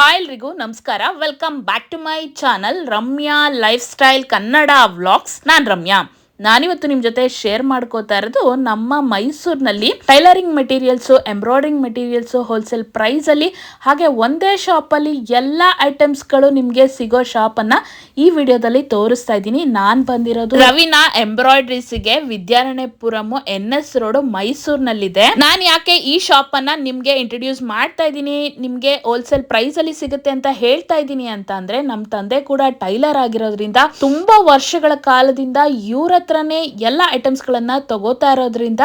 Hi ಎಲ್ರಿಗೂ, ನಮಸ್ಕಾರ. Welcome back to my channel Ramya lifestyle Kannada vlogs ನಾನು ರಮ್ಯಾ. ನಾನಿವತ್ತು ನಿಮ್ಮ ಜೊತೆ ಶೇರ್ ಮಾಡ್ಕೋತಾ ಇರೋದು ನಮ್ಮ ಮೈಸೂರಿನಲ್ಲಿ tailoring materials embroidering materials wholesale ಪ್ರೈಸಲ್ಲಿ ಹಾಗೆ ಒಂದೇ ಶಾಪಲ್ಲಿ ಎಲ್ಲ ಐಟಮ್ಸ್ಗಳು ನಿಮಗೆ ಸಿಗೋ ಶಾಪನ್ನು ಈ ವಿಡಿಯೋದಲ್ಲಿ ತೋರಿಸ್ತಾ ಇದ್ದೀನಿ. ನಾನು ಬಂದಿರೋದು ರವಿನಾ ಎಂಬ್ರಾಯ್ಡ್ರೀಸ್ಗೆ ವಿದ್ಯಾರಣ್ಯಪುರಂ ಎನ್ ಎಸ್ ರೋಡ್ ಮೈಸೂರಿನಲ್ಲಿದೆ. ನಾನು ಯಾಕೆ ಈ ಶಾಪನ್ನು ನಿಮಗೆ ಇಂಟ್ರೊಡ್ಯೂಸ್ ಮಾಡ್ತಾ ಇದ್ದೀನಿ, ನಿಮಗೆ ಹೋಲ್ಸೇಲ್ ಪ್ರೈಸಲ್ಲಿ ಸಿಗುತ್ತೆ ಅಂತ ಹೇಳ್ತಾ ಇದ್ದೀನಿ ಅಂತ ಅಂದ್ರೆ ನಮ್ಮ ತಂದೆ ಕೂಡ ಟೈಲರ್ ಆಗಿರೋದ್ರಿಂದ ತುಂಬಾ ವರ್ಷಗಳ ಕಾಲದಿಂದ ಇವ್ರ ಹತ್ರನೇ ಎಲ್ಲ ಐಟಮ್ಸ್ಗಳನ್ನು ತಗೋತಾ ಇರೋದ್ರಿಂದ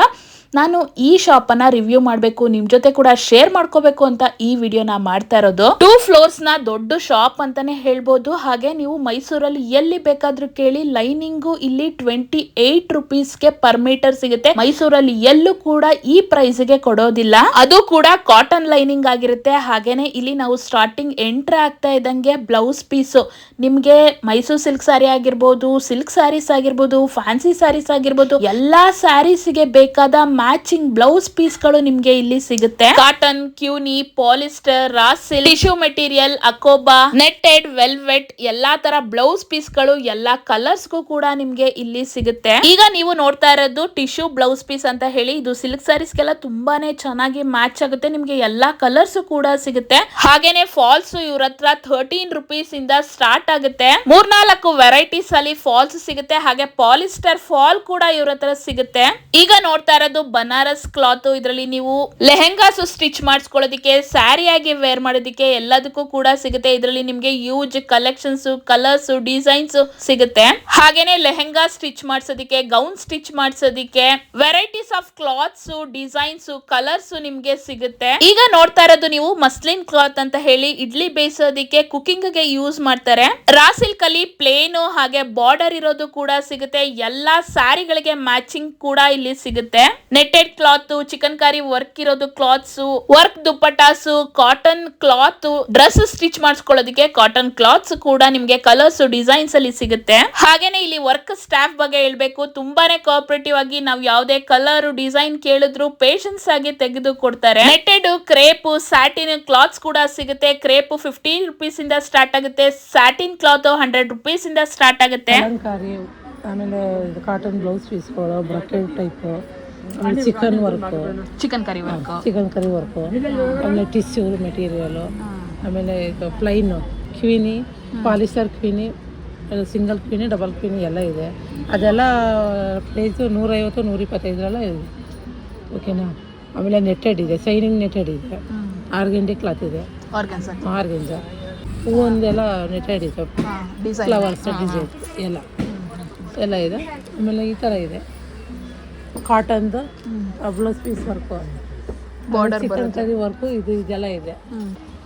ನಾನು ಈ ಶಾಪ್ ಅನ್ನ ರಿವ್ಯೂ ಮಾಡಬೇಕು, ನಿಮ್ ಜೊತೆ ಕೂಡ ಶೇರ್ ಮಾಡ್ಕೋಬೇಕು ಅಂತ ಈ ವಿಡಿಯೋನ ಮಾಡ್ತಾ ಇರೋದು. ಟೂ ಫ್ಲೋರ್ಸ್ನ ದೊಡ್ಡ ಶಾಪ್ ಅಂತಾನೆ ಹೇಳ್ಬೋದು. ಹಾಗೆ ನೀವು ಮೈಸೂರಲ್ಲಿ ಎಲ್ಲಿ ಬೇಕಾದ್ರೂ ಕೇಳಿ ಲೈನಿಂಗು ಇಲ್ಲಿ ಟ್ವೆಂಟಿ ಏಟ್ ರುಪೀಸ್ಗೆ ಪರ್ ಮೀಟರ್ ಸಿಗುತ್ತೆ. ಮೈಸೂರಲ್ಲಿ ಎಲ್ಲೂ ಕೂಡ ಈ ಪ್ರೈಸ್ಗೆ ಕೊಡೋದಿಲ್ಲ. ಅದು ಕೂಡ ಕಾಟನ್ ಲೈನಿಂಗ್ ಆಗಿರುತ್ತೆ. ಹಾಗೇನೆ ಇಲ್ಲಿ ನಾವು ಸ್ಟಾರ್ಟಿಂಗ್ ಎಂಟರ್ ಆಗ್ತಾ ಇದ್ದಂಗೆ ಬ್ಲೌಸ್ ಪೀಸು ನಿಮ್ಗೆ ಮೈಸೂರು ಸಿಲ್ಕ್ ಸ್ಯಾರಿ ಆಗಿರ್ಬೋದು ಸಿಲ್ಕ್ ಸ್ಯಾರೀಸ್ ಆಗಿರ್ಬೋದು ಫ್ಯಾನ್ಸಿ ಸ್ಯಾರೀಸ್ ಆಗಿರ್ಬೋದು, ಎಲ್ಲಾ ಸ್ಯಾರೀಸ್ಗೆ ಬೇಕಾದ ಮ್ಯಾಚಿಂಗ್ ಬ್ಲೌಸ್ ಪೀಸ್ಗಳು ನಿಮ್ಗೆ ಇಲ್ಲಿ ಸಿಗುತ್ತೆ. ಕಾಟನ್ ಕ್ಯೂನಿ ಪಾಲಿಸ್ಟರ್ ರಾಸಿಲ್ ಟಿಶ್ಯೂ ಮೆಟೀರಿಯಲ್ ಅಕೋಬಾ ನೆಟ್ಟೆಡ್ ವೆಲ್ವೆಟ್ ಎಲ್ಲಾ ತರ ಬ್ಲೌಸ್ ಪೀಸ್ಗಳು ಎಲ್ಲಾ ಕಲರ್ಸ್ ಕೂಡ ನಿಮ್ಗೆ ಇಲ್ಲಿ ಸಿಗುತ್ತೆ. ಈಗ ನೀವು ನೋಡ್ತಾ ಇರೋದು ಟಿಶ್ಯೂ ಬ್ಲೌಸ್ ಪೀಸ್ ಅಂತ ಹೇಳಿ. ಇದು ಸಿಲ್ಕ್ ಸ್ಯಾರೀಸ್ಗೆಲ್ಲ ತುಂಬಾನೇ ಚೆನ್ನಾಗಿ ಮ್ಯಾಚ್ ಆಗುತ್ತೆ. ನಿಮ್ಗೆ ಎಲ್ಲಾ ಕಲರ್ಸ್ ಕೂಡ ಸಿಗುತ್ತೆ. ಹಾಗೇನೆ ಫಾಲ್ಸ್ ಇವ್ರ ಹತ್ರ ಥರ್ಟೀನ್ ರುಪೀಸ್ ಇಂದ ಸ್ಟಾರ್ಟ್ ಆಗುತ್ತೆ. ಮೂರ್ನಾಲ್ಕು ವೆರೈಟೀಸ್ ಅಲ್ಲಿ ಫಾಲ್ಸ್ ಸಿಗುತ್ತೆ. ಹಾಗೆ ಪಾಲಿಸ್ಟರ್ ಫಾಲ್ ಕೂಡ ಇವ್ರ ಸಿಗುತ್ತೆ. ಈಗ ನೋಡ್ತಾ ಇರೋದು ಬನಾರಸ್ ಕ್ಲಾತ್ ಇದರಲ್ಲಿ ನೀವು ಲೆಹೆಂಗಾಸ್ ಸ್ಟಿಚ್ ಮಾಡಿಸ್ಕೊಳ್ಳೋದಿಕ್ಕೆ, ಸ್ಯಾರಿ ಆಗಿ ವೇರ್ ಮಾಡೋದಿಕ್ಕೆ ಎಲ್ಲದಕ್ಕೂ ಕೂಡ ಸಿಗುತ್ತೆ. ಇದರಲ್ಲಿ ನಿಮ್ಗೆ ಯೂಜ್ ಕಲೆಕ್ಷನ್ಸ್ ಕಲರ್ಸ್ ಡಿಸೈನ್ಸ್ ಸಿಗುತ್ತೆ. ಹಾಗೇನೆ ಲೆಹೆಂಗಾ ಸ್ಟಿಚ್ ಮಾಡಿಸೋದಿಕ್ಕೆ gown stitch ಮಾಡಿಸೋದಿಕ್ಕೆ varieties of cloths designs colours ನಿಮ್ಗೆ ಸಿಗುತ್ತೆ. ಈಗ ನೋಡ್ತಾ ಇರೋದು ನೀವು ಮಸ್ಲಿನ್ ಕ್ಲಾತ್ ಅಂತ ಹೇಳಿ, ಇಡ್ಲಿ ಬೇಯಿಸೋದಿಕ್ಕೆ ಕುಕಿಂಗ್ಗೆ ಯೂಸ್ ಮಾಡ್ತಾರೆ. ರಾಸಿಲ್ ಕಲಿ ಪ್ಲೇನ್ ಹಾಗೆ ಬಾರ್ಡರ್ ಇರೋದು ಕೂಡ ಸಿಗುತ್ತೆ. ಎಲ್ಲಾ ಸ್ಯಾರಿಗಳಿಗೆ ಮ್ಯಾಚಿಂಗ್ ಕೂಡ ಇಲ್ಲಿ ಸಿಗುತ್ತೆ. Netted cloth chikankari work ಇರೋದು cloths work dupattas cotton cloth dress stitch ಮಾಡಿಸ್ಕೊಳ್ಳೋದಕ್ಕೆ cotton cloths ಕೂಡ ನಿಮ್ಗೆ ಕಲರ್ಸ್ ಡಿಸೈನ್ಸ್ ಅಲ್ಲಿ ಸಿಗುತ್ತೆ. ಹಾಗೇನೆ ಇಲ್ಲಿ ವರ್ಕ್ ಸ್ಟಾಫ್ ಬಗ್ಗೆ ಹೇಳ್ಬೇಕು. ತುಂಬಾನೇ ಕೋಆಪರೇಟಿವ್ ಆಗಿ ನಾವು ಯಾವುದೇ ಕಲರ್ ಡಿಸೈನ್ ಕೇಳಿದ್ರು ಪೇಷನ್ಸ್ ಆಗಿ ತೆಗೆದು ಕೊಡ್ತಾರೆ. ನೆಟ್ಟೆಡ್ ಕ್ರೇಪ್ ಸ್ಯಾಟಿನ್ ಕ್ಲಾತ್ಸ್ ಕೂಡ ಸಿಗುತ್ತೆ. ಕ್ರೇಪ್ ಫಿಫ್ಟೀನ್ ರುಪೀಸ್ ಇಂದ ಸ್ಟಾರ್ಟ್ ಆಗುತ್ತೆ. ಸ್ಯಾಟಿನ್ ಕ್ಲಾತ್ ಹಂಡ್ರೆಡ್ ರುಪೀಸ್ ಇಂದ ಸ್ಟಾರ್ಟ್ ಆಗುತ್ತೆ. ಆಮೇಲೆ cotton blouse ಪೀಸ್ಗಳು brocade type chikan work chikankari work chikankari work ಆಮೇಲೆ ಟಿಶ್ಯೂ ಮೆಟೀರಿಯಲು ಆಮೇಲೆ ಇದು plain queenie polyester queenie single queenie double queenie ಎಲ್ಲ ಇದೆ. ಅದೆಲ್ಲ ಪ್ರೈಸು ನೂರೈವತ್ತು ನೂರಿಪ್ಪತ್ತೈದರೆಲ್ಲ ಇದೆ. ಓಕೆನಾ ಆಮೇಲೆ ನೆಟ್ಟೆಡ್ ಇದೆ ಸೈನಿಂಗ್ ನೆಟ್ಟೆಡ್ ಇದೆ. ಆರ್ಗೆಂಡಿ ಕ್ಲಾತ್ ಇದೆ. ಆರ್ಗನ್ಸ್ ಆರ್ಗೆಂಜ ಹೂವೊಂದೆಲ್ಲ ನೆಟ್ಟೆಡ್ ಇದೆ. ಡಿಸೈನ್ ಫ್ಲವರ್ಸ್ ಡಿಸೈನ್ ಎಲ್ಲ. ಎಲ್ಲ ಇದೆ. ಆಮೇಲೆ ಈ ಥರ ಇದೆ. ಕಾಟನ್ದು blouse piece work. Border chikankari work work ಇದು ಇದೆಲ್ಲ ಇದೆ.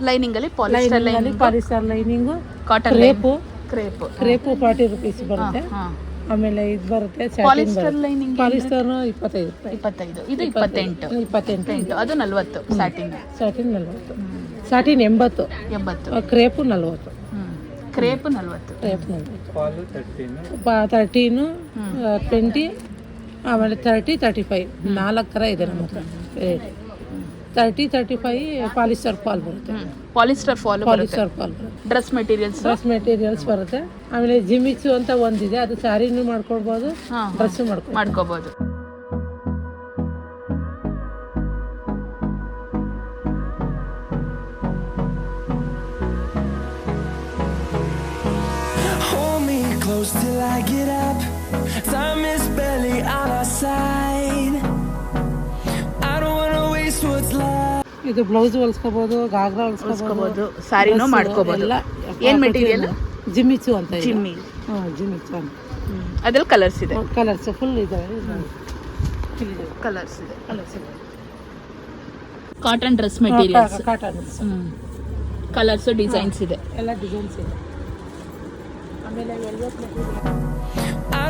ಲೈನಿಂಗ್ ಅಲ್ಲಿ polyester lining polyester lining cotton crepe. Crepe. Crepe forty rupees ಬರುತ್ತೆ. ಆಮೇಲೆ ಇದು ಬರುತ್ತೆ ಸ್ಯಾಟಿನ್ ಪಾಲಿಸ್ಟರ್ ಲೈನಿಂಗ್ ಪಾಲಿಸ್ಟರ್ ಇಪ್ಪತ್ತೈದು ಇಪ್ಪತ್ತೈದು. ಇದು ಇಪ್ಪತ್ತೆಂಟು. ಇಪ್ಪತ್ತೆಂಟು. ಅದು ನಲ್ವತ್ತು ಸ್ಟಾರ್ಟಿಂಗ್ ಸ್ಯಾಟಿನ್ ನಲ್ವತ್ತು. ಸ್ಯಾಟಿನ್ ಎಂಬತ್ತು. ಎಂಬತ್ತು. ಕ್ರೇಪು ನಲ್ವತ್ತು. ಕ್ರೇಪ್ ನಲ್ವತ್ತು. ಕ್ರೇಪ್ ನಲ್ವತ್ತು. ತರ್ಟೀನು ಟ್ವೆಂಟಿ ಆಮೇಲೆ ತರ್ಟಿ ತರ್ಟಿ ಫೈವ್ ನಾಲ್ಕು ಥರ ಇದೆ ನಮ್ಮ ಹತ್ರ. Variety thirty thirty five polyester fall ಬರುತ್ತೆ ಪಾಲಿಸ್ಟರ್ ಫಾಲ್ ಪಾಲಿಸ್ಟರ್ ಫಾಲ್ ಬರುತ್ತೆ. ಡ್ರೆಸ್ ಮೆಟೀರಿಯಲ್ಸ್ ಡ್ರೆಸ್ ಮೆಟೀರಿಯಲ್ಸ್ ಬರುತ್ತೆ. ಆಮೇಲೆ ಜಿಮಿಕ್ಸು ಅಂತ ಒಂದಿದೆ. ಅದು ಸ್ಯಾರಿನೂ ಮಾಡ್ಕೊಳ್ಬೋದು ಡ್ರೆಸ್ ಡ್ರೆಸ್ಸು ಮಾಡ್ಕೊ me close till I get up. Time is barely on our side. I don't wanna waste what's left. ಇದು ಬ್ಲೌಸ್ ಹೊಲ್ಸ್ಕೋಬಹುದು ಗಾಗ್ರಾ ಹೊಲ್ಸ್ಕೋಬೋದು ಹೊಲ್ಸ್ಕೋಬಹುದು ಸ್ಯಾರಿನೂ ಮಾಡ್ಕೋಬಹುದು ಏನು ಮೆಟೀರಿಯಲ್ ಜಿಮ್ಮಿಚು ಅಂತ ಇದೆ. ಜಿಮ್ಮಿ ಜಿಮ್ಮಿಚು ಅಂತ. ಅದ್ರಲ್ಲಿ ಕಲರ್ಸ್ ಇದೆ. ಕಲರ್ಸ್ ಫುಲ್ ಇದೆ. ಕಲರ್ಸ್ ಇದೆ. Colours cotton dress materials cotton colours designs ಇದೆ. ಎಲ್ಲ ಡಿಸೈನ್ಸ್ ಇದೆ. ಆಮೇಲೆ velvet I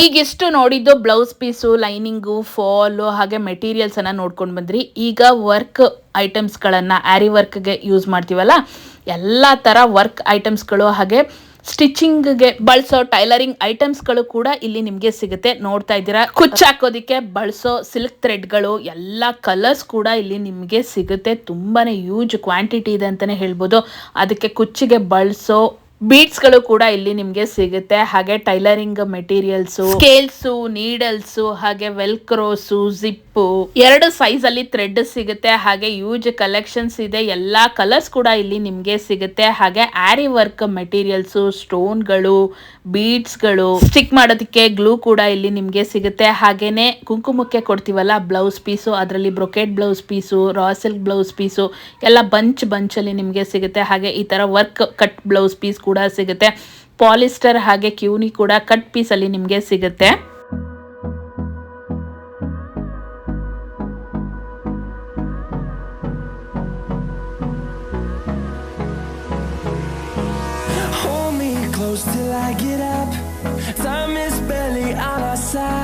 ಈಗಿಷ್ಟು ನೋಡಿದ್ದು ಬ್ಲೌಸ್ ಪೀಸು ಲೈನಿಂಗು ಫಾಲು ಹಾಗೆ ಮೆಟೀರಿಯಲ್ಸ್ ಅನ್ನ ನೋಡ್ಕೊಂಡು ಬಂದ್ರಿ. ಈಗ ವರ್ಕ್ ಐಟಮ್ಸ್ಗಳನ್ನು ಆರಿ ವರ್ಕ್ಗೆ ಯೂಸ್ ಮಾಡ್ತೀವಲ್ಲ, ಎಲ್ಲ ಥರ ವರ್ಕ್ ಐಟಮ್ಸ್ಗಳು ಹಾಗೆ ಸ್ಟಿಚಿಂಗ್ಗೆ ಬಳಸೋ ಟೈಲರಿಂಗ್ ಐಟಮ್ಸ್ಗಳು ಕೂಡ ಇಲ್ಲಿ ನಿಮಗೆ ಸಿಗುತ್ತೆ. ನೋಡ್ತಾ ಇದ್ದೀರಾ? ಕುಚ್ಚು ಹಾಕೋದಿಕ್ಕೆ ಬಳಸೋ ಸಿಲ್ಕ್ ಥ್ರೆಡ್ಗಳು ಎಲ್ಲ ಕಲರ್ಸ್ ಕೂಡ ಇಲ್ಲಿ ನಿಮಗೆ ಸಿಗುತ್ತೆ. ತುಂಬಾನೇ ಯೂಜ್ ಕ್ವಾಂಟಿಟಿ ಇದೆ ಅಂತಾನೆ ಹೇಳ್ಬೋದು. ಅದಕ್ಕೆ ಕುಚ್ಚಿಗೆ ಬಳಸೋ ಬೀಡ್ಸ್ಗಳು ಕೂಡ ಇಲ್ಲಿ ನಿಮಗೆ ಸಿಗುತ್ತೆ. ಹಾಗೆ ಟೈಲರಿಂಗ್ ಮೆಟೀರಿಯಲ್ಸು ಸ್ಕೇಲ್ಸು ನೀಡಲ್ಸು ಹಾಗೆ ವೆಲ್ಕ್ರೋಸು ಜಿಪ್ಪು ಎರಡು ಸೈಜ್ ಅಲ್ಲಿ ಥ್ರೆಡ್ ಸಿಗುತ್ತೆ. ಹಾಗೆ ಯೂಜ್ ಕಲೆಕ್ಷನ್ಸ್ ಇದೆ. ಎಲ್ಲಾ ಕಲರ್ಸ್ ಕೂಡ ಇಲ್ಲಿ ನಿಮಗೆ ಸಿಗುತ್ತೆ. ಹಾಗೆ ಆರಿ ವರ್ಕ್ ಮೆಟೀರಿಯಲ್ಸು ಸ್ಟೋನ್ಗಳು ಬೀಡ್ಸ್ಗಳು ಸ್ಟಿಕ್ ಮಾಡೋದಕ್ಕೆ ಗ್ಲೂ ಕೂಡ ಇಲ್ಲಿ ನಿಮಗೆ ಸಿಗುತ್ತೆ. ಹಾಗೇನೆ ಕುಂಕುಮಕ್ಕೆ ಕೊಡ್ತೀವಲ್ಲ ಬ್ಲೌಸ್ ಪೀಸು ಅದರಲ್ಲಿ brocade blouse piece raw silk blouse piece ಎಲ್ಲ ಬಂಚ್ ಬಂಚಲ್ಲಿ ನಿಮಗೆ ಸಿಗುತ್ತೆ. ಹಾಗೆ ಈ ತರ ವರ್ಕ್ ಕಟ್ ಬ್ಲೌಸ್ ಪೀಸ್ ಕೂಡ ಸಿಗುತ್ತೆ ಪಾಲಿಸ್ಟರ್ ಹಾಗೆ ಕ್ಯೂನಿ ಕೂಡ ಕಟ್ ಪೀಸಲ್ಲಿ ನಿಮಗೆ ಸಿಗುತ್ತೆ Hold me close till I get up. Time is barely on our side.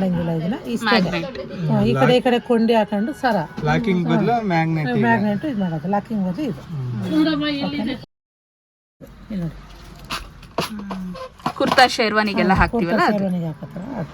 ಮಾಡಂಗಿಲ್ಲ ಇದನ್ನ. ಇಷ್ಟೇ ಈ ಕಡೆ ಈ ಕಡೆ ಕೊಂಡಿ ಹಾಕೊಂಡು ಸರ. ಲಾಕಿಂಗ್ ಬದಲು ಮ್ಯಾಗ್ನೆಟ್ ಮ್ಯಾಗ್ನೆಟ್ ಇದು. ಮಾಡೋದು. ಲಾಕಿಂಗ್ ಬದಲು ಇದು. ನೋಡಿ. ಕುರ್ತಾ ಶೇರ್ವಾನಿಗೆಲ್ಲ ಹಾಕ್ತೀವಲ್ಲ ಅದು. ಸೇವನೆಗೆ ಹಾಕತ್ತಾರ.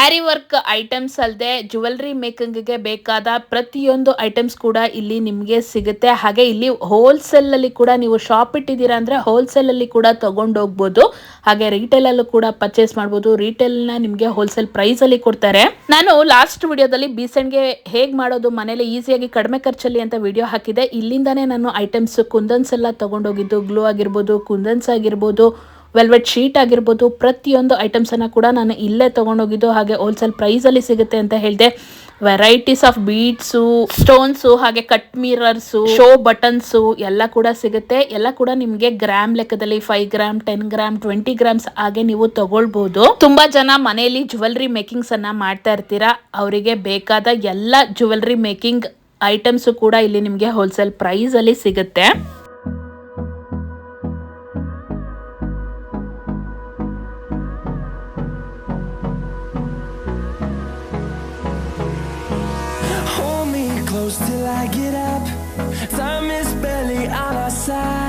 ಆರಿ ವರ್ಕ್ ಐಟಮ್ಸ್ ಅಲ್ಲದೆ ಜುವೆಲ್ರಿ ಮೇಕಿಂಗ್ಗೆ ಬೇಕಾದ ಪ್ರತಿಯೊಂದು ಐಟಮ್ಸ್ ಕೂಡ ಇಲ್ಲಿ ನಿಮಗೆ ಸಿಗುತ್ತೆ. ಹಾಗೆ ಇಲ್ಲಿ ಹೋಲ್ಸೇಲ್ ಅಲ್ಲಿ ಕೂಡ ನೀವು ಶಾಪ್ ಇಟ್ಟಿದ್ದೀರಾ ಅಂದರೆ ಹೋಲ್ಸೇಲ್ ಅಲ್ಲಿ ಕೂಡ ತಗೊಂಡು ಹೋಗ್ಬೋದು. ಹಾಗೆ ರಿಟೇಲ್ ಅಲ್ಲೂ ಕೂಡ ಪರ್ಚೇಸ್ ಮಾಡ್ಬೋದು. ರಿಟೇಲ್ನ ನಿಮಗೆ ಹೋಲ್ಸೇಲ್ ಪ್ರೈಸ್ ಅಲ್ಲಿ ಕೊಡ್ತಾರೆ. ನಾನು ಲಾಸ್ಟ್ ವಿಡಿಯೋದಲ್ಲಿ ಬೀಸಣ್ಗೆ ಹೇಗೆ ಮಾಡೋದು, ಮನೇಲಿ ಈಸಿಯಾಗಿ ಕಡಿಮೆ ಖರ್ಚಲ್ಲಿ ಅಂತ ವಿಡಿಯೋ ಹಾಕಿದೆ. ಇಲ್ಲಿಂದಾನೇ ನಾನು ಐಟಮ್ಸ್ ಕುಂದನ್ಸ್ ಎಲ್ಲ ತಗೊಂಡೋಗಿದ್ದು ಗ್ಲೂ ಆಗಿರ್ಬೋದು, ಕುಂದನ್ಸ್ ಆಗಿರ್ಬೋದು ವೆಲ್ವೆಟ್ ಶೀಟ್ ಆಗಿರ್ಬೋದು, ಪ್ರತಿಯೊಂದು ಐಟಮ್ಸನ್ನು ಕೂಡ ನಾನು ಇಲ್ಲೇ ತೊಗೊಂಡೋಗಿದ್ದು, ಹಾಗೆ ಹೋಲ್ಸೇಲ್ ಪ್ರೈಸಲ್ಲಿ ಸಿಗುತ್ತೆ ಅಂತ ಹೇಳಿದೆ. ವೆರೈಟೀಸ್ ಆಫ್ ಬೀಡ್ಸು ಸ್ಟೋನ್ಸು ಹಾಗೆ ಕಟ್ ಮಿರರ್ಸು ಶೋ ಬಟನ್ಸು ಎಲ್ಲ ಕೂಡ ಸಿಗುತ್ತೆ. ಎಲ್ಲ ಕೂಡ ನಿಮಗೆ ಗ್ರಾಮ್ ಲೆಕ್ಕದಲ್ಲಿ five gram ten gram twenty grams ಹಾಗೆ ನೀವು ತಗೊಳ್ಬಹುದು ತುಂಬಾ ಜನ ಮನೆಯಲ್ಲಿ ಜುವೆಲ್ರಿ ಮೇಕಿಂಗ್ಸ್ ಅನ್ನ ಮಾಡ್ತಾ ಇರ್ತೀರಾ? ಅವರಿಗೆ ಬೇಕಾದ ಎಲ್ಲ ಜುವೆಲ್ರಿ ಮೇಕಿಂಗ್ ಐಟಮ್ಸು ಕೂಡ ಇಲ್ಲಿ ನಿಮಗೆ ಹೋಲ್ಸೇಲ್ ಪ್ರೈಸ್ ಅಲ್ಲಿ ಸಿಗುತ್ತೆ. I get up. Time is barely on our side.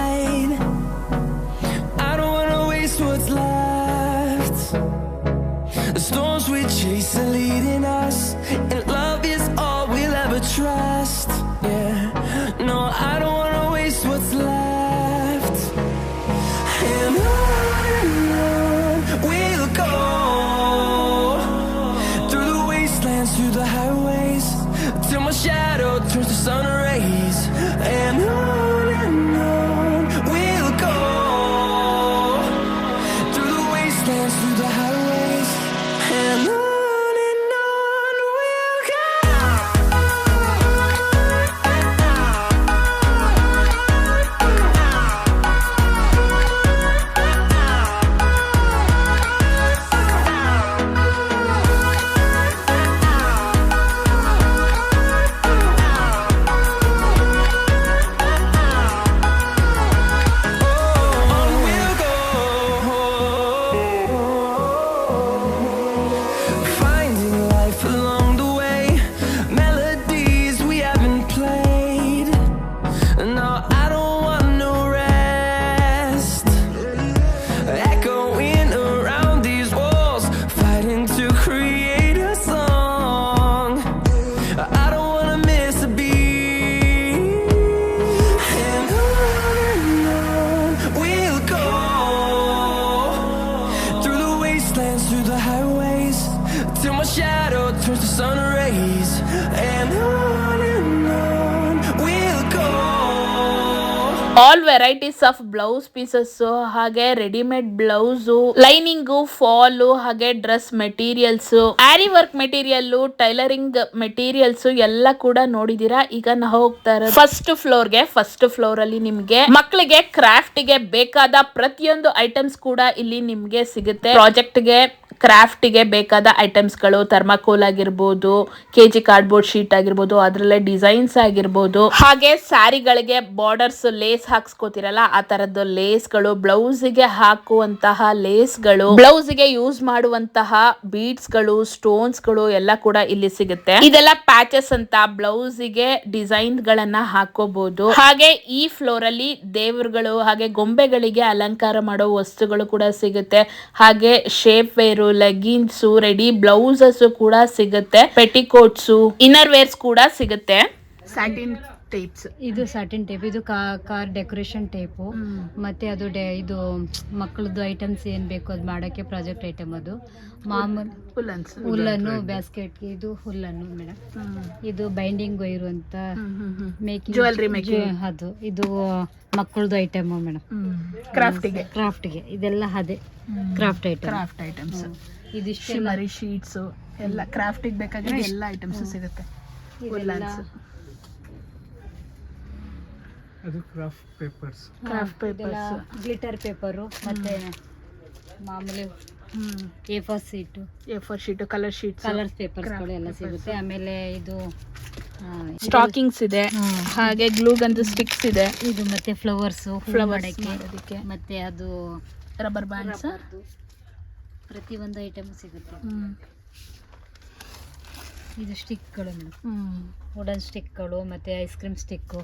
Varieties of blouse pieces ಹಾಗೆ ರೆಡಿಮೇಡ್ ಬ್ಲೌಸ್ ಲೈನಿಂಗ್ ಫಾಲ್ ಹಾಗೆ dress materials aari work material tailoring materials ಎಲ್ಲ ಕೂಡ ನೋಡಿದೀರಾ. ಈಗ ನಾವು ಹೋಗ್ತಾ ಇರೋದು ಫಸ್ಟ್ ಫ್ಲೋರ್ಗೆ ಫಸ್ಟ್ ಫ್ಲೋರ್ ಅಲ್ಲಿ ನಿಮ್ಗೆ ಮಕ್ಕಳಿಗೆ ಕ್ರಾಫ್ಟ್ಗೆ ಬೇಕಾದ ಪ್ರತಿಯೊಂದು ಐಟಮ್ಸ್ ಕೂಡ ಇಲ್ಲಿ ನಿಮ್ಗೆ ಸಿಗುತ್ತೆ. ಪ್ರಾಜೆಕ್ಟ್ಗೆ ಕ್ರಾಫ್ಟ್ಗೆ ಬೇಕಾದ ಐಟಮ್ಸ್ಗಳು, ಥರ್ಮಾಕೋಲ್ ಆಗಿರ್ಬೋದು ಕೆ ಜಿ ಕಾರ್ಡ್ಬೋರ್ಡ್ ಶೀಟ್ ಆಗಿರ್ಬೋದು, ಅದರಲ್ಲೇ ಡಿಸೈನ್ಸ್ ಆಗಿರ್ಬೋದು. ಹಾಗೆ ಸ್ಯಾರಿಗಳಿಗೆ ಬಾರ್ಡರ್ಸ್ ಲೇಸ್ ಹಾಕ್ಸ್ಕೋತಿರಲ್ಲ, ಆ ತರದ್ದು ಲೇಸ್ಗಳು ಬ್ಲೌಸಿಗೆ ಹಾಕುವಂತಹ ಲೇಸ್ಗಳು ಬ್ಲೌಸಿಗೆ ಯೂಸ್ ಮಾಡುವಂತಹ ಸ್ಟೋನ್ಸ್ಗಳು ಎಲ್ಲ ಕೂಡ ಇಲ್ಲಿ ಸಿಗುತ್ತೆ. ಇದೆಲ್ಲ ಪ್ಯಾಚಸ್ ಅಂತ ಬ್ಲೌಸಿಗೆ ಡಿಸೈನ್ ಗಳನ್ನ ಹಾಕೋಬಹುದು ಹಾಗೆ ಈ ಫ್ಲೋರ್ ಅಲ್ಲಿ ದೇವರುಗಳು ಹಾಗೆ ಗೊಂಬೆಗಳಿಗೆ ಅಲಂಕಾರ ಮಾಡೋ ವಸ್ತುಗಳು ಕೂಡ ಸಿಗುತ್ತೆ. ಹಾಗೆ shapewear leggings ready blouses ಕೂಡ ಸಿಗುತ್ತೆ ಪೆಟಿಕೋಟ್ಸ್ ಇನ್ನರ್ ವೇರ್ಸ್ ಕೂಡ ಸಿಗುತ್ತೆ. ಸ್ಯಾಟಿನ್ ಟೈಪ್ಸ್ ಇದು ಸಾಟಿನ್ ಟೇಪ್ ಇದು ಕಾರ್ ಡೆಕೋರೇಷನ್ ಟೇಪು ಮತ್ತೆ ಅದು ಡೆ ಇದು ಮಕ್ಕಳದ್ದು ಐಟಮ್ಸ್ ಏನ್ ಬೇಕು ಅದು ಮಾಡಕ್ಕೆ ಪ್ರಾಜೆಕ್ಟ್ ಐಟಮ್ ಅದು. ಮಾಮೂಲಿ ಹುಲ್ಲನ್ಸ್. ಹುಲ್ಲನ್ನು ಬ್ಯಾಸ್ಕೆಟ್ ಇದು ಹುಲ್ಲನ್ನು ಮೇಡಮ್ ಇದು ಬೈಂಡಿಂಗ್ ಇರುವಂತ ಅಂತ ಮೇಕಿಂಗ್ ಜ್ಯುವೆಲ್ರಿ ಮೇಕಿಂಗ್ ಅದು ಇದು ಮಕ್ಕಳದ್ದು ಐಟಮ್ ಮೇಡಮ್ ಕ್ರಾಫ್ಟಿಗೆ ಕ್ರಾಫ್ಟಿಗೆ ಇದೆಲ್ಲ ಅದೇ ಕ್ರಾಫ್ಟ್ ಐಟಮ್ ಕ್ರಾಫ್ಟ್ ಐಟಮ್ಸ್ ಇದಿಷ್ಟು ಮರಿ ಶೀಟ್ಸ್ ಎಲ್ಲ ಕ್ರಾಫ್ಟಿಗೆ ಬೇಕಾಗಿರೋ ಎಲ್ಲ ಐಟಮ್ಸ್ ಸಿಗುತ್ತೆ. ಅದು craft papers craft papers glitter paper ಮತ್ತೆ ಮಾಮೂಲಿ A four sheet A four sheet colour sheets colours ಪೇಪರ್ಸ್ಗಳು ಎಲ್ಲ ಸಿಗುತ್ತೆ. ಆಮೇಲೆ ಇದು ಸ್ಟಾಕಿಂಗ್ಸ್ ಇದೆ. ಹಾಗೆ ಗ್ಲೂಗಂದು ಸ್ಟಿಕ್ಸ್ ಇದೆ. ಇದು ಮತ್ತೆ ಫ್ಲವರ್ಸ್ ಫ್ಲವರ್ಸ್ ಮಾಡೋದಕ್ಕೆ. ಮತ್ತೆ ಅದು ರಬ್ಬರ್ ಬ್ಯಾಂಡ್ಸ್ ಪ್ರತಿಯೊಂದು ಐಟಮ್ ಸಿಗುತ್ತೆ. ಇದು ಸ್ಟಿಕ್ಗಳು ವುಡನ್ ಸ್ಟಿಕ್ಗಳು ಮತ್ತೆ ಐಸ್ ಕ್ರೀಮ್ ಸ್ಟಿಕ್ಕು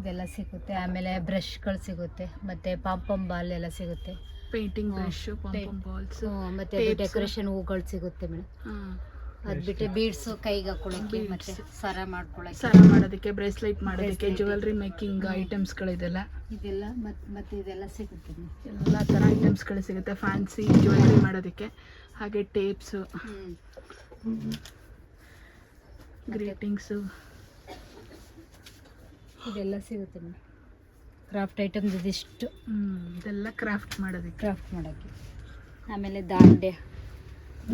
ಇದೆಲ್ಲ ಸಿಗುತ್ತೆ. ಆಮೇಲೆ ಬ್ರಷ್ಗಳು ಸಿಗುತ್ತೆ. ಮತ್ತೆ ಪಾಂಪಮ್ ಬಾಲ್ ಎಲ್ಲ ಸಿಗುತ್ತೆ. ಪೇಂಟಿಂಗ್. ಬ್ರಷ್ ಬಾಲ್ಸ್ ಮತ್ತೆ ಅದು ಡೆಕೋರೇಷನ್ ಹೂಗಳು ಸಿಗುತ್ತೆ ಮೇಡಮ್. ಅದ್ಬಿಟ್ಟು ಬೀಡ್ಸ್ ಕೈಗೆ ಹಾಕೊಳಕ್ಕೆ ಮತ್ತೆ ಸರ ಮಾಡ್ಕೊಳಕ್ಕೆ. ಸರ ಮಾಡೋದಕ್ಕೆ ಬ್ರೇಸ್ಲೈಟ್ ಮಾಡೋದಕ್ಕೆ ಜುವೆಲ್ರಿ ಜ್ಯುವೆಲ್ರಿ ಮೇಕಿಂಗ್ ಐಟಮ್ಸ್ಗಳಿದೆಲ್ಲ ಇದೆಲ್ಲ ಮತ್- ಮತ್ತೆ ಇದೆಲ್ಲ ಸಿಗುತ್ತೆ. ಎಲ್ಲ ಥರ ಐಟಮ್ಸ್ಗಳು ಸಿಗುತ್ತೆ. ಫ್ಯಾನ್ಸಿ ಜ್ಯುವೆಲ್ರಿ ಮಾಡೋದಕ್ಕೆ. ಹಾಗೆ ಟೇಪ್ಸು ಹ್ಮ್. ಗ್ರೀಟಿಂಗ್ಸು ಇದೆಲ್ಲ ಸಿಗುತ್ತೆ ಕ್ರಾಫ್ಟ್ ಐಟಮ್ಸ್ ಇದಿಷ್ಟು. ಇದೆಲ್ಲ ಕ್ರಾಫ್ಟ್ ಮಾಡೋದಕ್ಕೆ. ಕ್ರಾಫ್ಟ್ ಮಾಡೋಕ್ಕೆ. ಆಮೇಲೆ ದಾಂಡೆ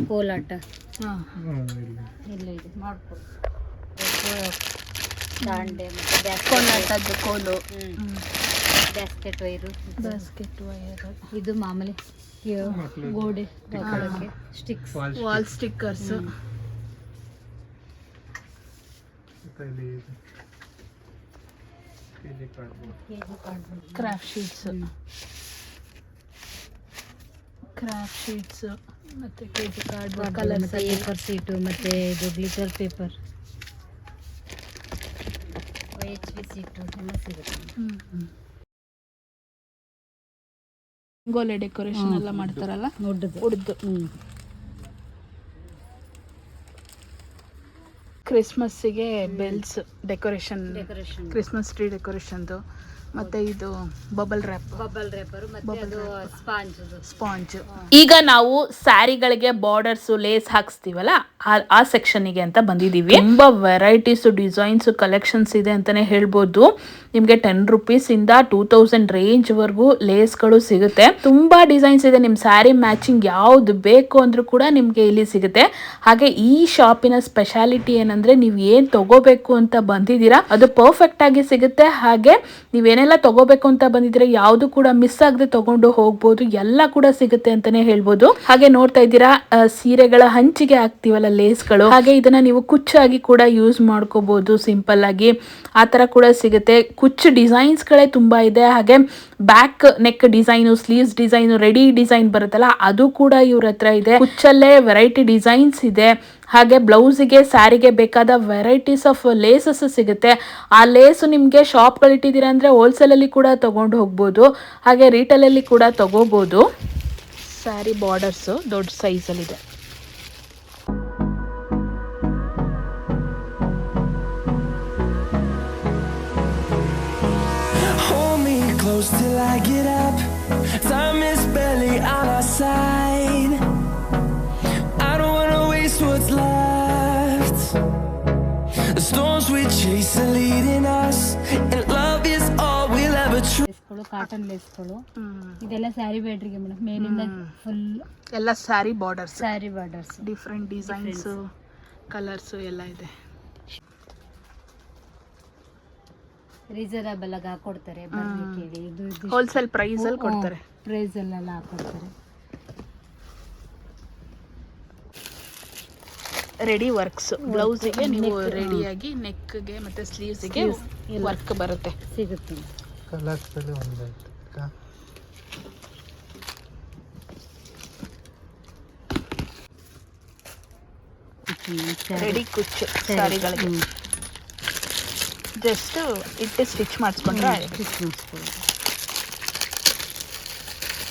ಕೋಲಾಟ. ಹಾಂ. ಎಲ್ಲ ಇದೆ ಮಾಡ್ಕೊಡು. ದಾಂಡೆ ಮತ್ತು ಕೋಲಾಟದ್ದು ಕೋಲು. ಬ್ಯಾಸ್ಕೆಟ್ ವೈರು ಬ್ಯಾಸ್ಕೆಟ್ ವೈರು ಇದು ಮಾಮೂಲಿ ಗೋಡೆ ಸ್ಟಿಕ್ಸ್ ವಾಲ್ ಸ್ಟಿಕ್ಕರ್ಸ್ ಇಲ್ಲಿ K G cardboard craft sheets craft sheets ಮತ್ತೆ K G card colour paper ಏಪರ್ sheet ಮತ್ತು ಇದು glitter paper H B sheet ಎಲ್ಲ ಸಿಗುತ್ತೆ. ಗೋಲೆ ಡೆಕೋರೇಷನ್. ಎಲ್ಲ ಮಾಡ್ತಾರಲ್ಲ? ದೊಡ್ಡದು ಉಡ್ದು. ಹ್ಞೂ ಕ್ರಿಸ್ಮಸ್ಸಿಗೆ bells decoration decoration Christmas tree ಡೆಕೋರೇಷನ್ದು ಮತ್ತೆ ಇದು ಬಬಲ್ ರ್ಯಾಪ್ ಬಬಲ್ ರ್ಯಾಪರ್ ಮತ್ತೆ ಅದು ಸ್ಪಾಂಜ್ ಸ್ಪಾಂಜ್ ಈಗ ನಾವು ಸ್ಯಾರಿಗಳಿಗೆ ಬಾರ್ಡರ್ಸ್ ಲೇಸ್ ಹಾಕಿಸ್ತೀವಲ್ಲ ಆ- ಸೆಕ್ಷನ್ ಸೆಕ್ಷನ್ಗೆ ಅಂತ ಬಂದಿದೀವಿ ತುಂಬಾ ವೆರೈಟೀಸ್ ಡಿಸೈನ್ಸ್ ಕಲೆಕ್ಷನ್ಸ್ ಇದೆ ಅಂತಾನೆ ಹೇಳ್ಬೋದು. ನಿಮ್ಗೆ ಟೆನ್ ರುಪೀಸ್ ಇಂದ ಟೂ ತೌಸಂಡ್ ರೇಂಜ್ ವರೆಗೂ ಲೇಸ್ಗಳು ಸಿಗುತ್ತೆ. ತುಂಬಾ ಡಿಸೈನ್ಸ್ ಇದೆ. ನಿಮ್ ಸ್ಯಾರಿ ಮ್ಯಾಚಿಂಗ್ ಯಾವ್ದು ಬೇಕು ಅಂದ್ರೂ ಕೂಡ ನಿಮ್ಗೆ ಇಲ್ಲಿ ಸಿಗುತ್ತೆ. ಹಾಗೆ ಈ ಶಾಪಿನ ಸ್ಪೆಷಾಲಿಟಿ ಏನಂದ್ರೆ ನೀವು ಏನ್ ತಗೋಬೇಕು ಅಂತ ಬಂದಿದ್ದೀರಾ ಅದು ಪರ್ಫೆಕ್ಟ್ ಆಗಿ ಸಿಗುತ್ತೆ. ಹಾಗೆ ನೀವೇನೆಲ್ಲ ತಗೋಬೇಕು ಅಂತ ಬಂದಿದ್ರೆ ಯಾವುದು ಕೂಡ ಮಿಸ್ ಆಗದೆ ತಗೊಂಡು ಹೋಗ್ಬೋದು, ಎಲ್ಲ ಕೂಡ ಸಿಗುತ್ತೆ ಅಂತಾನೆ ಹೇಳ್ಬೋದು. ಹಾಗೆ ನೋಡ್ತಾ ಇದ್ದೀರಾ ಸೀರೆಗಳ ಹಂಚಿಗೆ ಹಾಕ್ತಿವಲ್ಲ, ಲೇಸ್ಗಳು. ಹಾಗೆ ಇದನ್ನ ನೀವು ಕುಚ್ಚಾಗಿ ಕೂಡ ಯೂಸ್ ಮಾಡ್ಕೋಬಹುದು ಸಿಂಪಲ್ ಆಗಿ. ಆ ತರ ಕೂಡ ಸಿಗುತ್ತೆ. ಕುಚ್ಚು ಡಿಸೈನ್ಸ್ ಗಳೇ ತುಂಬಾ ಇದೆ. ಹಾಗೆ back neck design, sleeves design, ready design ಬರುತ್ತಲ್ಲ, ಅದು ಕೂಡ ಇವ್ರ ಹತ್ರ ಇದೆ. ಕುಚ್ಚಲ್ಲೇ ವೆರೈಟಿ ಡಿಸೈನ್ಸ್ ಇದೆ. ಹಾಗೆ ಬ್ಲೌಸಿಗೆ ಸ್ಯಾರಿಗೆ ಬೇಕಾದ ವೆರೈಟೀಸ್ ಆಫ್ ಲೇಸಸ್ ಸಿಗುತ್ತೆ ಆ ಲೇಸು ನಿಮಗೆ ಶಾಪ್ಗಳು ಇಟ್ಟಿದ್ದೀರಾ ಅಂದರೆ ಹೋಲ್ಸೇಲಲ್ಲಿ ಕೂಡ ತೊಗೊಂಡು ಹೋಗ್ಬೋದು ಹಾಗೆ ರೀಟೇಲಲ್ಲಿ ಕೂಡ ತೊಗೋಬೋದು ಸ್ಯಾರಿ ಬಾರ್ಡರ್ಸು ದೊಡ್ಡ ಸೈಜಲ್ಲಿದೆ till I get up. Time is barely on our side. We chase are leading us, and love is all we'll ever true ಲೇಸ್ಗಳು ಕಾಟನ್ ಲೇಸ್ಗಳು ಇದೆಲ್ಲ ಸ್ಯಾರಿ ಬೇಡ್ರಿಗೆ ಮೇಡಮ್ ಮೇಲಿಂದ ಫುಲ್ ಎಲ್ಲ sari borders sari borders different designs colours ಎಲ್ಲ ಇದೆ. Reasonable ಆಗಿ ಹಾಕೊಡ್ತಾರೆ ಬರ್ಲಿ ಕೇಳಿ. ಇದು ಹೋಲ್ಸೇಲ್ ಪ್ರೈಸಲ್ಲಿ ಕೊಡ್ತಾರೆ. ಪ್ರೈಸ್ ಅಲ್ಲೆಲ್ಲ ಹಾಕೊಡ್ತಾರೆ. ರೆಡಿ ವರ್ಕ್ಸ್ ಬ್ಲೌಸಿಗೆ ನೀವು ರೆಡಿಯಾಗಿ ನೆಕ್ಗೆ ಮತ್ತು ಸ್ಲೀವ್ಸಿಗೆ ವರ್ಕ್ ಬರುತ್ತೆ. ಸಿಗುತ್ತೆ. ರೆಡಿ ಕುಚ್ಚು ಸಾರಿಗಳಿಗೆ ಜಸ್ಟ್ ಇಟ್ಟು ಸ್ಟಿಚ್ ಮಾಡಿಸ್ಕೊಂಡ್ರೆ ಆಯ್ತು.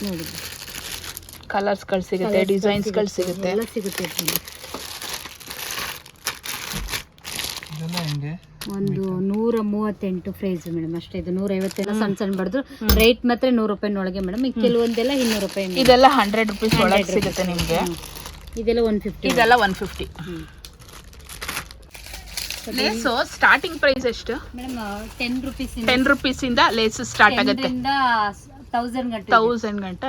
ನೋಡಿ. ಕಲರ್ಸ್ಗಳು ಸಿಗುತ್ತೆ ಡಿಸೈನ್ಸ್ಗಳು ಸಿಗುತ್ತೆ ಎಲ್ಲ ಸಿಗುತ್ತೆ ಇದರಲ್ಲಿ. ಇದೆಲ್ಲ ಹೆಂಗೆ ಒಂದು ನೂರ ಮೂವತ್ತೆಂಟು ಪ್ರೈಸ್ ಮೇಡಮ್ ಅಷ್ಟೇ ಇದು ನೂರ ಐವತ್ತೆಲ್ಲ ಸಣ್ಣ ಸಣ್ಣ ಬಡ್ದು ರೇಟ್ ಮಾತ್ರ ನೂರು ರೂಪಾಯಿನೊಳಗೆ ಮೇಡಮ್ ಈಗ ಕೆಲವೊಂದೆಲ್ಲ ಇನ್ನೂರು ರೂಪಾಯಿ. ಇದೆಲ್ಲ ಹಂಡ್ರೆಡ್ ರುಪೀಸ್ ಒಳಗೆ ಸಿಗುತ್ತೆ ನಿಮಗೆ. ಇದೆಲ್ಲ ಒನ್ ಫಿಫ್ಟಿ ಇದೆಲ್ಲ one fifty lace starting price ಎಷ್ಟು? ಮೇಡಮ್ ಟೆನ್ ರುಪೀಸ್ ಟೆನ್ ಇಂದ ಲೇಸ್ ಸ್ಟಾರ್ಟ್ ಆಗುತ್ತೆ. ತೌಸಂಡ್ ಗಂಟೆ ತೌಸಂಡ್ ಗಂಟ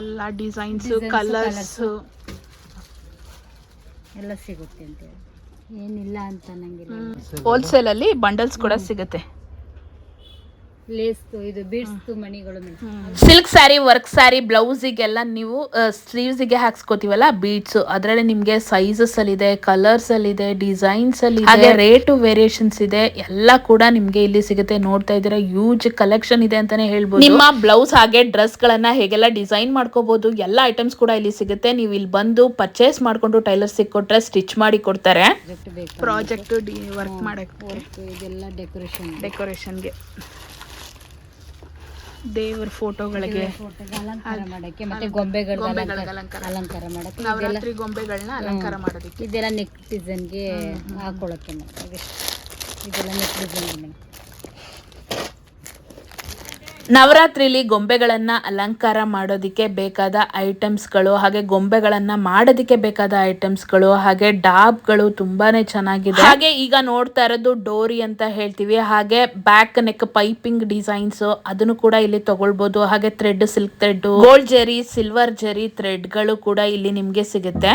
ಎಲ್ಲ ಡಿಸೈನ್ಸ್ ಕಲರ್ಸ್ ಎಲ್ಲ ಸಿಗುತ್ತೆ ಅಂತ ಹೇಳಿ. ಏನಿಲ್ಲ ಅಂತ ನಂಗೆ ಹೋಲ್ಸೇಲ್ ಅಲ್ಲಿ ಬಂಡಲ್ಸ್ ಕೂಡ ಸಿಗುತ್ತೆ. ಲೇಸ್ ಇದು ಬೀಡ್ಸ್ ಮಣಿಗಳು ಸಿಲ್ಕ್ ಸ್ಯಾರಿ ವರ್ಕ್ ಸ್ಯಾರಿ ಬ್ಲೌಸಿಗೆಲ್ಲ ನೀವು ಸ್ಲೀವ್ಸಿಗೆ ಹಾಕ್ಸ್ಕೋತೀವಲ್ಲ ಬೀಡ್ಸ್ ಅದರಲ್ಲಿ ನಿಮಗೆ ಸೈಜಸ್ ಅಲ್ಲಿ ಇದೆ ಕಲರ್ಸ್ ಅಲ್ಲಿ ಇದೆ ಡಿಸೈನ್ಸ್ ಅಲ್ಲಿ ಹಾಗೆ ರೇಟು ವೇರಿಯೇಷನ್ಸ್ ಇದೆ ಎಲ್ಲ ಕೂಡ ನಿಮ್ಗೆ ಇಲ್ಲಿ ಸಿಗುತ್ತೆ. ನೋಡ್ತಾ ಇದ್ದೀರಾ ಯೂಜ್ ಕಲೆಕ್ಷನ್ ಇದೆ ಅಂತಾನೆ ಹೇಳ್ಬೋದು. ನಿಮ್ಮ ಬ್ಲೌಸ್ ಹಾಗೆ ಡ್ರೆಸ್ ಗಳನ್ನ ಹೇಗೆಲ್ಲ ಡಿಸೈನ್ ಮಾಡ್ಕೋಬಹುದು ಎಲ್ಲ ಐಟಮ್ಸ್ ಕೂಡ ಇಲ್ಲಿ ಸಿಗುತ್ತೆ. ನೀವು ಇಲ್ಲಿ ಬಂದು ಪರ್ಚೇಸ್ ಮಾಡ್ಕೊಂಡು ಟೈಲರ್ ಸಿಕ್ಕೊಟ್ರೆ ಸ್ಟಿಚ್ ಮಾಡಿ ಕೊಡ್ತಾರೆ. ಪ್ರಾಜೆಕ್ಟ್ ವರ್ಕ್ ಮಾಡಕ್ಕೆ. ಇದೆಲ್ಲ ಡೆಕೋರೇಷನ್ ಡೆಕೋರೇಷನ್ಗೆ ದೇವರ ಫೋಟೋಗಳಿಗೆ ಮಾಡಕ್ಕೆ ಮತ್ತೆ ಗೊಂಬೆಗಳಿಗೆ ಅಲಂಕಾರ. ಮಾಡಕ್ಕೆ ನವರಾತ್ರಿ ಗೊಂಬೆಗಳನ್ನ ಅಲಂಕಾರ ಮಾಡೋದಕ್ಕೆ. ಇದೆಲ್ಲ ನೆಕ್ ಡಿಸೈನ್ಗೆ ಹಾಕೊಳ್ಳೋಕೆ ಮೇಡಮ್ ಇದೆಲ್ಲ ನೆಕ್ ಡಿಸೈನ್ ಮೇಡಮ್ ನವರಾತ್ರಿಲಿ ಗೊಂಬೆಗಳನ್ನು ಅಲಂಕಾರ ಮಾಡೋದಕ್ಕೆ ಬೇಕಾದ ಐಟಮ್ಸ್ಗಳು, ಹಾಗೆ ಗೊಂಬೆಗಳನ್ನು ಮಾಡೋದಕ್ಕೆ ಬೇಕಾದ ಐಟಮ್ಸ್ಗಳು, ಹಾಗೆ ಡಾಬ್ಗಳು ತುಂಬಾನೇ ಚೆನ್ನಾಗಿದೆ. ಹಾಗೆ ಈಗ ನೋಡ್ತಾ ಇರೋದು ಡೋರಿ ಅಂತ ಹೇಳ್ತೀವಿ. ಹಾಗೆ ಬ್ಯಾಕ್ ನೆಕ್ ಪೈಪಿಂಗ್ ಡಿಸೈನ್ಸ್ ಅದನ್ನು ಕೂಡ ಇಲ್ಲಿ ತಗೊಳ್ಬಹುದು ಹಾಗೆ thread, silk thread gold zari, silver zari ಥ್ರೆಡ್ಗಳು ಕೂಡ ಇಲ್ಲಿ ನಿಮಗೆ ಸಿಗುತ್ತೆ.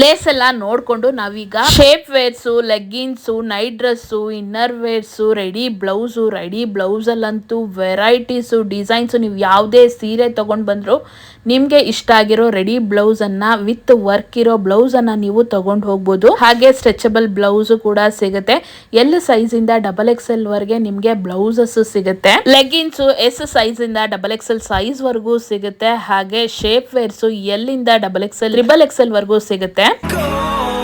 lace ಎಲ್ಲ ನೋಡ್ಕೊಂಡು ನಾವೀಗ shape wears leggings night dress inner wears ready blouse ready ಬ್ಲೌಸಲ್ಲಂತೂ varieties designs ನೀವು ಯಾವುದೇ ಸೀರೆ ತಗೊಂಡ್ ಬಂದ್ರು ನಿಮಗೆ ಇಷ್ಟ ಆಗಿರೋ ರೆಡಿ ಬ್ಲೌಸ್ ಅನ್ನ ವಿತ್ ವರ್ಕ್ ಇರೋ ಬ್ಲೌಸ್ ಅನ್ನ ನೀವು ತಗೊಂಡು ಹೋಗ್ಬೋದು. ಹಾಗೆ ಸ್ಟ್ರೆಚಬಲ್ ಬ್ಲೌಸ್ ಕೂಡ ಸಿಗುತ್ತೆ. ಎಲ್ ಇಂದ ಡಬಲ್ ಎಕ್ಸ್ ಎಲ್ ವರೆಗೆ ನಿಮಗೆ ಬ್ಲೌಸಸ್ ಸಿಗುತ್ತೆ. ಲೆಗ್ಗಿನ್ಸ್ ಎಸ್ ಇಂದ ಡಬಲ್ ಎಕ್ಸ್ ಎಲ್ ಸೈಜ್ ವರೆಗೂ ಸಿಗುತ್ತೆ. ಹಾಗೆ ಶೇಪ್ ವೇರ್ಸು ಎಲ್ಲಿಂದ double X L triple X L ವರೆಗೂ ಸಿಗುತ್ತೆ. até.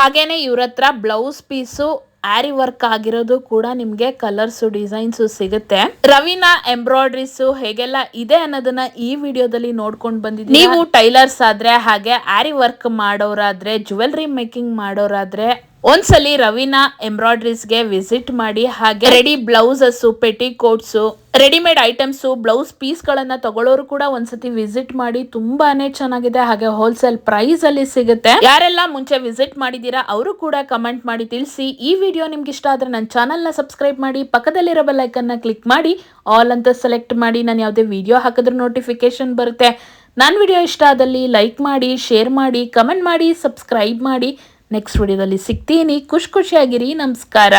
ಹಾಗೇನೆ ಇವ್ರ ಹತ್ರ ಬ್ಲೌಸ್ ಪೀಸು ಆರಿ ವರ್ಕ್ ಆಗಿರೋದು ಕೂಡ ನಿಮ್ಗೆ ಕಲರ್ಸ್ ಡಿಸೈನ್ಸ್ ಸಿಗುತ್ತೆ. ರವಿನ ಎಂಬ್ರಾಯ್ಡ್ರೀಸು ಹೇಗೆಲ್ಲ ಇದೆ ಅನ್ನೋದನ್ನ ಈ ವಿಡಿಯೋದಲ್ಲಿ ನೋಡ್ಕೊಂಡು ಬಂದಿದ್ದೀವಿ ನೀವು ಟೈಲರ್ಸ್ ಆದ್ರೆ ಹಾಗೆ ಆರಿ ವರ್ಕ್ ಮಾಡೋರಾದ್ರೆ ಜುವೆಲ್ರಿ ಮೇಕಿಂಗ್ ಮಾಡೋರಾದ್ರೆ ಒಂದ್ಸಲಿ ರವೀನಾ ಎಂಬ್ರಾಯ್ಡ್ರೀಸ್ಗೆ ವಿಸಿಟ್ ಮಾಡಿ ಹಾಗೆ ready blouses, petticoats, readymade items, blouse ಪೀಸ್ಗಳನ್ನು ತಗೊಳ್ಳೋರು ಕೂಡ ಒಂದ್ಸತಿ ವಿಸಿಟ್ ಮಾಡಿ ತುಂಬಾನೇ ಚೆನ್ನಾಗಿದೆ. ಹಾಗೆ ಹೋಲ್ಸೇಲ್ ಪ್ರೈಸ್ ಅಲ್ಲಿ ಸಿಗುತ್ತೆ. ಯಾರೆಲ್ಲ ಮುಂಚೆ ವಿಸಿಟ್ ಮಾಡಿದೀರಾ ಅವರು ಕೂಡ ಕಮೆಂಟ್ ಮಾಡಿ ತಿಳಿಸಿ. ಈ ವಿಡಿಯೋ ನಿಮ್ಗೆ ಇಷ್ಟ ಆದ್ರೆ ನನ್ನ ಚಾನಲ್ನ ಸಬ್ಸ್ಕ್ರೈಬ್ ಮಾಡಿ, ಪಕ್ಕದಲ್ಲಿರೋ ಬೆಲ್ ಐಕನ್ನ ಕ್ಲಿಕ್ ಮಾಡಿ, ಆಲ್ ಅಂತ ಸೆಲೆಕ್ಟ್ ಮಾಡಿ, ನಾನು ಯಾವುದೇ ವಿಡಿಯೋ ಹಾಕಿದ್ರೆ ನೋಟಿಫಿಕೇಶನ್ ಬರುತ್ತೆ. ನನ್ನ ವಿಡಿಯೋ ಇಷ್ಟ ಆದಲ್ಲಿ ಲೈಕ್ ಮಾಡಿ, ಶೇರ್ ಮಾಡಿ, ಕಮೆಂಟ್ ಮಾಡಿ, ಸಬ್ಸ್ಕ್ರೈಬ್ ಮಾಡಿ. ನೆಕ್ಸ್ಟ್ ವಿಡಿಯೋದಲ್ಲಿ ಸಿಗ್ತೀನಿ. ಖುಷಿ ಖುಷಿಯಾಗಿರಿ. ನಮಸ್ಕಾರ.